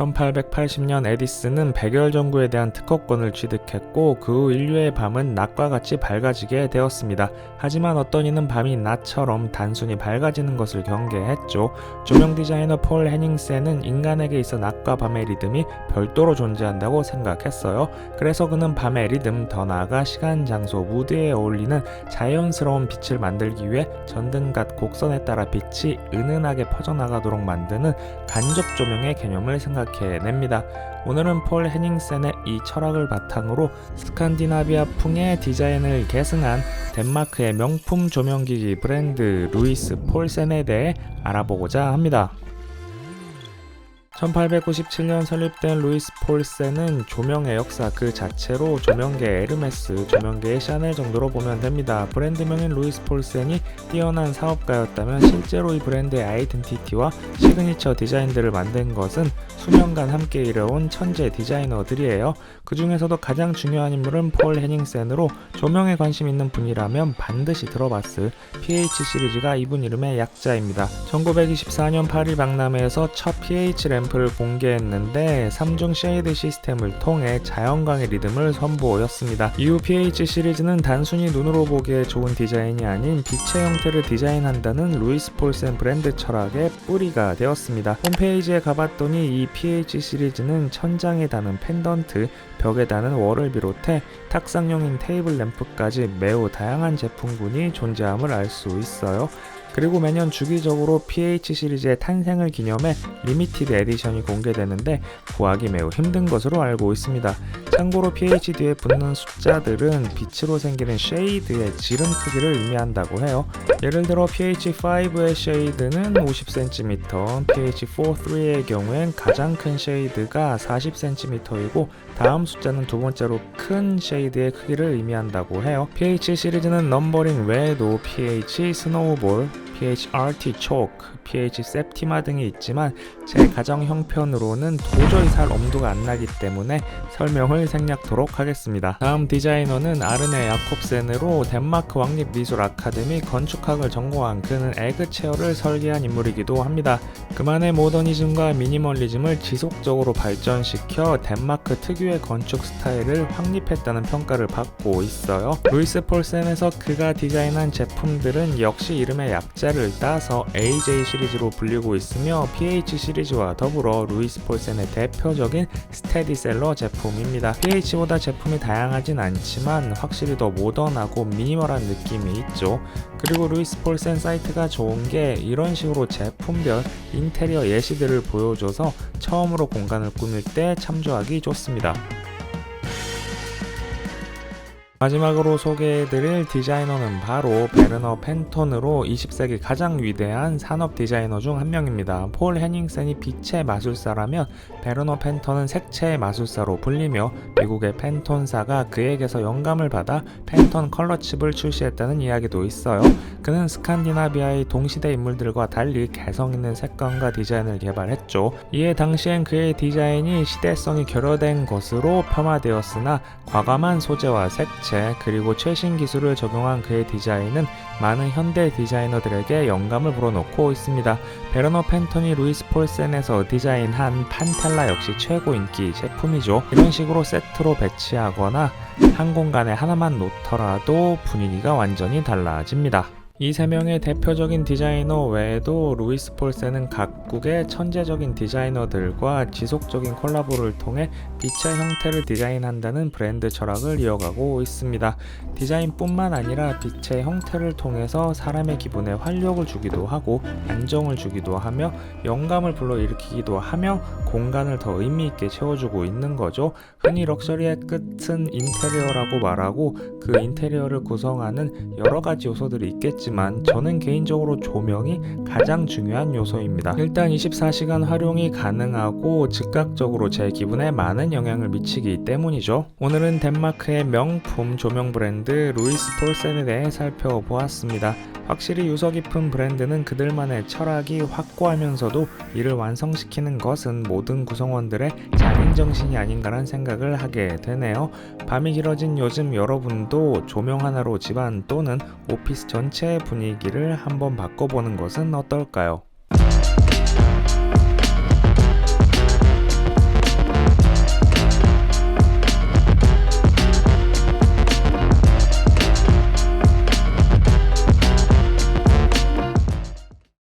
1880년 에디슨은 백열 전구에 대한 특허권을 취득했고 그 후 인류의 밤은 낮과 같이 밝아지게 되었습니다. 하지만 어떤 이는 밤이 낮처럼 단순히 밝아지는 것을 경계했죠. 조명 디자이너 폴 해닝센은 인간에게 있어 낮과 밤의 리듬이 별도로 존재한다고 생각했어요. 그래서 그는 밤의 리듬, 더 나아가 시간, 장소, 무드에 어울리는 자연스러운 빛을 만들기 위해 전등갓 곡선에 따라 빛이 은은하게 퍼져나가도록 만드는 간접 조명의 개념을 생각 해냅니다. 오늘은 폴 해닝센의 이 철학을 바탕으로 스칸디나비아 풍의 디자인을 계승한 덴마크의 명품 조명기기 브랜드 루이스 폴센에 대해 알아보고자 합니다. 1897년 설립된 루이스 폴센은 조명의 역사 그 자체로 조명계 에르메스, 조명계의 샤넬 정도로 보면 됩니다. 브랜드명인 루이스 폴센이 뛰어난 사업가였다면 실제로 이 브랜드의 아이덴티티와 시그니처 디자인들을 만든 것은 수년간 함께 일해온 천재 디자이너들이에요. 그 중에서도 가장 중요한 인물은 폴 해닝센으로 조명에 관심 있는 분이라면 반드시 들어봤을 PH 시리즈가 이분 이름의 약자입니다. 1924년 파리 박람회에서 첫 PH 램프 를 공개했는데 3중 쉐이드 시스템을 통해 자연광의 리듬을 선보였습니다. 이후 PH 시리즈는 단순히 눈으로 보기에 좋은 디자인이 아닌 빛의 형태를 디자인한다는 루이스 폴센 브랜드 철학의 뿌리가 되었습니다. 홈페이지에 가봤더니 이 PH 시리즈는 천장에 다는 펜던트, 벽에 다는 월을 비롯해 탁상용인 테이블 램프까지 매우 다양한 제품군이 존재함을 알 수 있어요. 그리고 매년 주기적으로 PH 시리즈의 탄생을 기념해 리미티드 에디션이 공개되는데 구하기 매우 힘든 것으로 알고 있습니다. 참고로 PH 뒤에 붙는 숫자들은 빛으로 생기는 쉐이드의 지름 크기를 의미한다고 해요. 예를 들어 PH5의 쉐이드는 50cm, PH43의 경우엔 가장 큰 쉐이드가 40cm이고 다음 숫자는 두 번째로 큰 쉐이드의 크기를 의미한다고 해요. PH 시리즈는 넘버링 외에도 PH 스노우볼, PH 아티초크, PH septima 등이 있지만 제 가정 형편으로는 도저히 살 엄두가 안 나기 때문에 설명을 생략토록 하겠습니다. 다음 디자이너는 아르네 야콥센으로 덴마크 왕립 미술 아카데미 건축학을 전공한 그는 에그체어를 설계한 인물이기도 합니다. 그만의 모더니즘과 미니멀리즘을 지속적으로 발전시켜 덴마크 특유의 건축 스타일을 확립했다는 평가를 받고 있어요. 루이스 폴센에서 그가 디자인한 제품들은 역시 이름의 약자 를 따서 AJ 시리즈로 불리고 있으며 PH 시리즈와 더불어 루이스 폴센의 대표적인 스테디셀러 제품입니다. PH보다 제품이 다양하진 않지만 확실히 더 모던하고 미니멀한 느낌이 있죠. 그리고 루이스 폴센 사이트가 좋은 게 이런 식으로 제품별 인테리어 예시들을 보여줘서 처음으로 공간을 꾸밀 때 참조하기 좋습니다. 마지막으로 소개해드릴 디자이너는 바로 베르너 펜톤으로 20세기 가장 위대한 산업 디자이너 중 한 명입니다. 폴 해닝센이 빛의 마술사라면 베르너 펜톤은 색채의 마술사로 불리며 미국의 펜톤사가 그에게서 영감을 받아 펜톤 컬러칩을 출시했다는 이야기도 있어요. 그는 스칸디나비아의 동시대 인물들과 달리 개성 있는 색감과 디자인을 개발했죠. 이에 당시엔 그의 디자인이 시대성이 결여된 것으로 폄하되었으나 과감한 소재와 색채 그리고 최신 기술을 적용한 그의 디자인은 많은 현대 디자이너들에게 영감을 불어넣고 있습니다. 베르너 펜톤이 루이스 폴센에서 디자인한 판텔라 역시 최고 인기 제품이죠. 이런 식으로 세트로 배치하거나 한 공간에 하나만 놓더라도 분위기가 완전히 달라집니다. 이 세 명의 대표적인 디자이너 외에도 루이스 폴센은 각국의 천재적인 디자이너들과 지속적인 콜라보를 통해 빛의 형태를 디자인한다는 브랜드 철학을 이어가고 있습니다. 디자인뿐만 아니라 빛의 형태를 통해서 사람의 기분에 활력을 주기도 하고 안정을 주기도 하며 영감을 불러일으키기도 하며 공간을 더 의미 있게 채워주고 있는 거죠. 흔히 럭셔리의 끝은 인테리어라고 말하고 그 인테리어를 구성하는 여러 가지 요소들이 있겠 지만 저는 개인적으로 조명이 가장 중요한 요소입니다. 일단 24시간 활용이 가능하고 즉각적으로 제 기분에 많은 영향을 미치기 때문이죠. 오늘은 덴마크의 명품 조명 브랜드 루이스 폴센에 대해 살펴보았습니다. 확실히 유서 깊은 브랜드는 그들만의 철학이 확고하면서도 이를 완성시키는 것은 모든 구성원들의 장인 정신이 아닌가란 생각을 하게 되네요. 밤이 길어진 요즘 여러분도 조명 하나로 집안 또는 오피스 전체의 분위기를 한번 바꿔보는 것은 어떨까요?